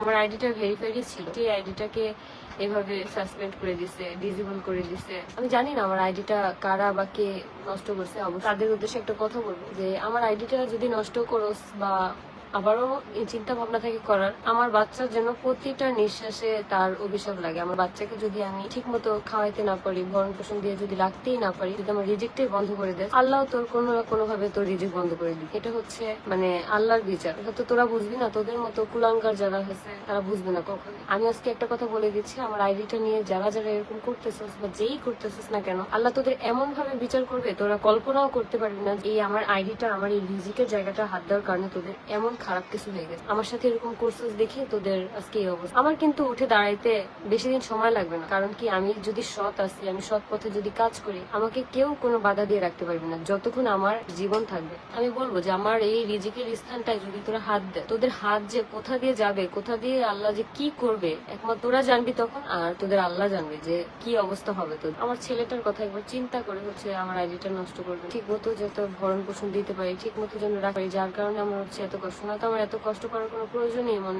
আমার আইডিটা ভেরিফাইড ছিল এই আইডিটাকে এভাবে সাসপেন্ড করে দিছে ডিজেবল করে দিছে। আমি জানি না আমার আইডিটা কারা বা কে নষ্ট করছে অবশ্য তাদের উদ্দেশ্যে একটা কথা বলব যে, আমার আইডিটা যদি নষ্ট করোস বা আবারও এই চিন্তা ভাবনা থেকে করার। আমার বাচ্চার জন্য প্রতিটা নিঃশ্বাসে তার অভিশাপ লাগে। আমার বাচ্চাকে যদি আমি ঠিক মতো খাওয়াইতে না পারি ভরণ পোষণ দিয়ে যদি রাখতেই না পারি, যদি আমার রিজেক্টই বন্ধ করে দেয়, আল্লাহ তোর কোনো না কোনো ভাবে তোর রিজেক্ট বন্ধ করে দিবে। এটা হচ্ছে মানে আল্লাহর বিচার। এটা তো তোরা বুঝবি না, তোদের মতো কুলাঙ্কার যারা হয়েছে, তারা বুঝবে না কখনো আমি আজকে একটা কথা বলে দিচ্ছি, আমার আইডিটা নিয়ে যারা যারা এরকম করতেছিস বা যেই করতেছিস না কেন, আল্লাহ তোদের এমন ভাবে বিচার করবে, তোরা কল্পনাও করতে পারবি না এই আমার আইডিটা, আমার এই রিজিকের জায়গাটা হাত দেওয়ার কারণে তোদের এমন খারাপ কিছু হয়ে গেছে। আমার সাথে এরকম কোর্সেস দেখে তোদের আজকে এই অবস্থা। আমার কিন্তু উঠে দাঁড়াইতে বেশি দিন সময় লাগবে না। কারণ কি, আমি যদি সৎ আছি, আমি সৎ পথে যদি কাজ করি, আমাকে কেউ কোনো বাধা দিয়ে রাখতে পারবে না। যতক্ষণ আমার জীবন থাকবে। আমি বলব যে, আমার এই রিজিকের স্থানটায় যদি তোরা হাত দেয় তোদের হাত যে কোথা দিয়ে যাবে, কোথা দিয়ে আল্লাহ যে কি করবে, একমাত্র তোরা জানবি তখন, আর তোদের আল্লাহ জানবে যে কি অবস্থা হবে তোর আমার ছেলেটার কথা একবার চিন্তা করে হচ্ছে আমার আইডিটা নষ্ট করবে। ঠিক মতো যাতে ভরণ পোষণ দিতে পারি ঠিক মতো যেন পারি, যার কারণে আমার হচ্ছে এত কষ্ট। না তো আমার এত কষ্ট করার কোনো প্রয়োজনই মনে